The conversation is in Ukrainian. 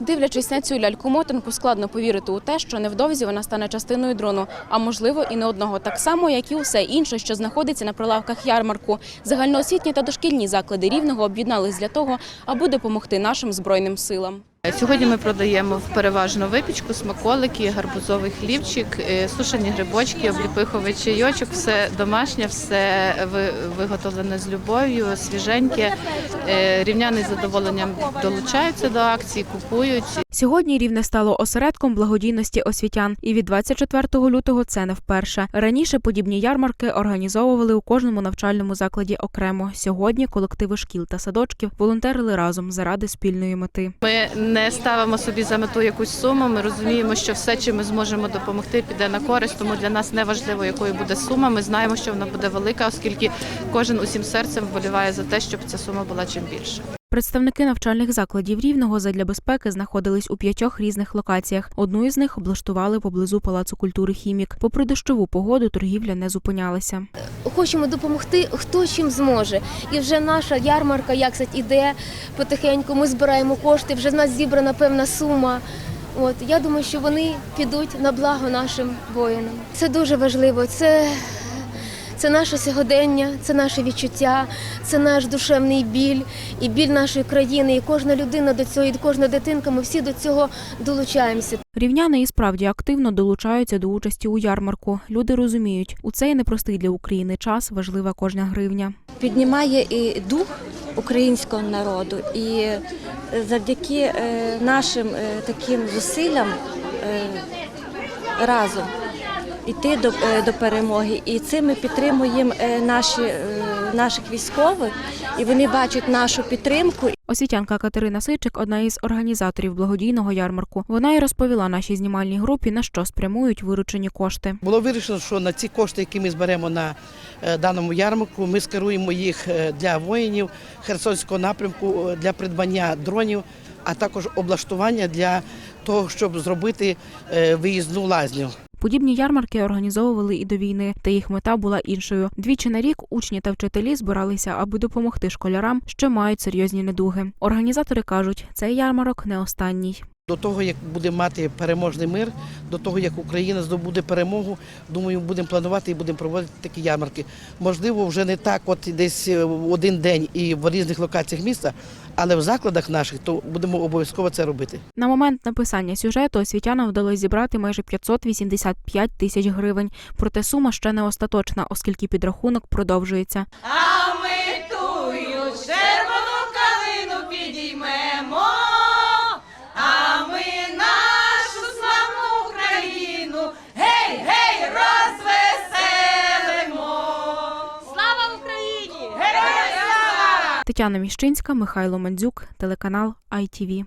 Дивлячись на цю ляльку-мотанку, складно повірити у те, що невдовзі вона стане частиною дрону, а можливо і не одного, так само, як і усе інше, що знаходиться на прилавках ярмарку. Загальноосвітні та дошкільні заклади рівного об'єднались для того, аби допомогти нашим збройним силам. Сьогодні ми продаємо переважно випічку, смаколики, гарбузовий хлібчик, е, сушені грибочки, обліпиховий чайочок, все домашнє, все виготовлене з любов'ю, свіженьке. Е, Рівняни з задоволенням долучаються до акції, купують. Сьогодні рівне стало осередком благодійності освітян, і від 24 лютого це не вперше. Раніше подібні ярмарки організовували у кожному навчальному закладі окремо. Сьогодні колективи шкіл та садочків волонтерили разом заради спільної мети. Ми не ставимо собі за мету якусь суму. Ми розуміємо, що все, чим ми зможемо допомогти, піде на користь. Тому для нас не важливо, якою буде сума. Ми знаємо, що вона буде велика, оскільки кожен усім серцем вболіває за те, щоб ця сума була чим більше. Представники навчальних закладів рівного задля безпеки знаходились у п'ятьох різних локаціях. Одну із них облаштували поблизу палацу культури хімік. Попри дощову погоду, торгівля не зупинялася. хочемо допомогти, хто чим зможе. І вже наша ярмарка, як сказати, іде потихеньку. Ми збираємо кошти. Вже в нас зібрана певна сума. От я думаю, що вони підуть на благо нашим воїнам. Це дуже важливо. Це, це наше сьогодення, це наше відчуття, це наш душевний біль і біль нашої країни. І кожна людина до цього, і кожна дитинка. Ми всі до цього долучаємося. Рівняни і справді активно долучаються до участі у ярмарку. Люди розуміють, у цей непростий для України час важлива кожна гривня. піднімає і дух українського народу, і завдяки е, нашим е, таким зусиллям е, разом йти до, е, до перемоги. І цим ми підтримуємо е, наші, е, наших військових, і вони бачать нашу підтримку. Освітянка Катерина Сичик одна із організаторів благодійного ярмарку. Вона й розповіла нашій знімальній групі, на що спрямують виручені кошти. Було вирішено, що на ці кошти, які ми зберемо на даному ярмарку, ми скеруємо їх для воїнів Херсонського напрямку для придбання дронів, а також облаштування для того, щоб зробити виїзну лазню. Подібні ярмарки організовували і до війни, та їх мета була іншою. Двічі на рік учні та вчителі збиралися, аби допомогти школярам, що мають серйозні недуги. Організатори кажуть, цей ярмарок не останній. До того, як будемо мати переможний мир, до того, як Україна здобуде перемогу, думаю, будемо планувати і будемо проводити такі ярмарки. Можливо, вже не так, от десь е, в один день і в різних локаціях міста, але в закладах наших то будемо обов'язково це робити. На момент написання сюжету освітянам вдалося зібрати майже 585 тисяч гривень. Проте сума ще не остаточна, оскільки підрахунок продовжується. Гей, розвеселимо. Слава Україні! Героям слава! Тетяна Міщинська, Михайло Мандзюк, телеканал ITV.